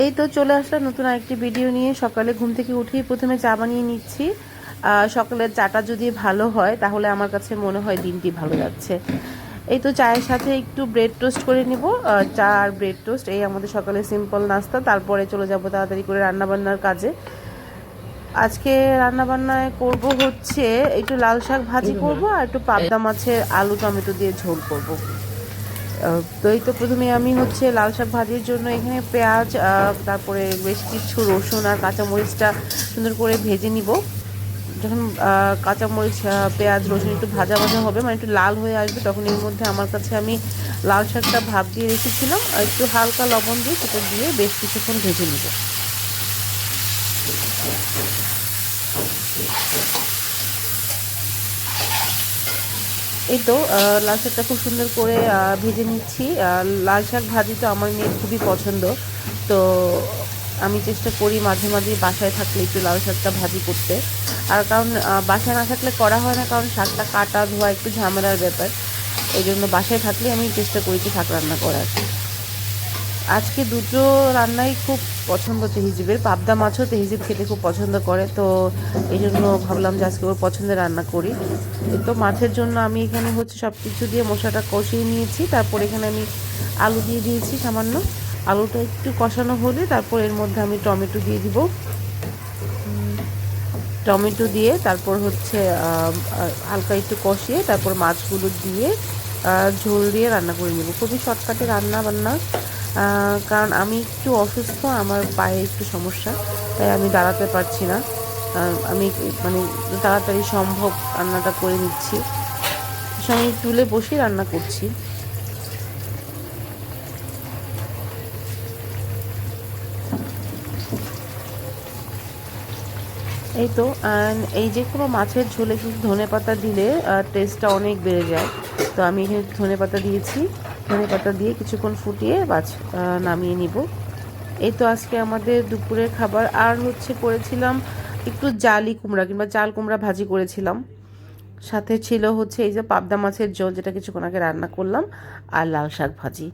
এই তো চলে আসলাম নতুন আরেকটি ভিডিও নিয়ে। সকালে ঘুম থেকে উঠেই প্রথমে চা বানিয়ে নিচ্ছি। সকালের চাটা যদি ভালো হয় তাহলে আমার কাছে মনে হয় দিনটি ভালো যাচ্ছে। এই তো চায়ের সাথে একটু ব্রেড টোস্ট করে নিব। চা আর ব্রেড টোস্ট এই আমাদের সকালে সিম্পল নাস্তা। তারপরে চলে যাব তাড়াতাড়ি করে রান্নাবান্নার কাজে। আজকে রান্নাবান্নায় করব হচ্ছে একটু লাল শাক ভাজি করব আর একটু পাবদা মাছের আলু টমেটো দিয়ে ঝোল করব। তো এই তো প্রথমে আমি হচ্ছে লাল শাক ভাজির জন্য এখানে পেঁয়াজ তারপরে বেশ কিছু রসুন আর কাঁচামরিচটা সুন্দর করে ভেজে নিব। যখন কাঁচামরিচ পেঁয়াজ, রসুন একটু ভাজা ভাজা হবে মানে একটু লাল হয়ে আসবে, তখন এর মধ্যে আমার কাছে আমি লাল শাকটা ভাপ দিয়ে রেখেছিলাম, আর একটু হালকা লবণ দিয়ে সেটা দিয়ে বেশ কিছুক্ষণ ভেজে নিব। এই তো লাল শাকটা খুব সুন্দর করে ভেজে নিচ্ছি। লাল শাক ভাজি তো আমার মেয়ের খুবই পছন্দ। তো আমি চেষ্টা করি মাঝে মাঝে বাসায় থাকলে একটু লাল শাকটা ভাজি করতে। আর কারণ বাসায় না থাকলে করা হয় না, কারণ শাকটা কাটা ধোয়া একটু ঝামেলার ব্যাপার। এই জন্য বাসায় থাকলে আমি চেষ্টা করি কি শাক রান্না করার। আজকে দুটো রান্নাই খুব পছন্দ তেহিজিবের পাবদা মাছও তেহিজিব খেতে খুব পছন্দ করে, তো এই জন্য ভাবলাম যে আজকে ওর পছন্দের রান্না করি। তো মাছের জন্য আমি এখানে হচ্ছে সব কিছু দিয়ে মশলাটা কষিয়ে নিয়েছি, তারপর এখানে আমি আলু দিয়ে দিয়েছি সামান্য। আলুটা একটু কষানো হলে তারপর এর মধ্যে আমি টমেটো দিয়ে দিব। টমেটো দিয়ে তারপর হচ্ছে হালকা একটু কষিয়ে তারপর মাছগুলো দিয়ে ঝোল দিয়ে রান্না করে নেব। খুবই শর্টকাটে রান্না বান্না। কারণ আমি একটু অসুস্থ, আমার পায়ে একটু সমস্যা, তাই আমি দাঁড়াতে পারছি না। আমি মানে তাড়াতাড়ি সম্ভব রান্নাটা করে নিচ্ছি। আমি তুলে বসে রান্না করছি। এই তো এই যে কোনো মাছের ঝোলে কিন্তু ধনে পাতা দিলে টেস্টটা অনেক বেড়ে যায়। তো আমি এখানে ধনে পাতা দিয়েছি। ধনে পাতা দিয়ে কিছুক্ষণ ফুটিয়ে বাছ নামিয়ে নিব। এই তো আজকে আমাদের দুপুরের খাবার। আর হচ্ছে করেছিলাম একটু জালি কুমড়া কিংবা চাল কুমড়া ভাজি করেছিলাম। সাথে ছিল হচ্ছে এই যে পাবদা মাছের ঝোল, যেটা কিছুক্ষণ আগে রান্না করলাম, আর লাল শাক ভাজি।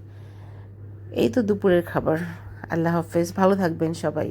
এই তো দুপুরের খাবার। আল্লাহ হাফেজ। ভালো থাকবেন সবাই।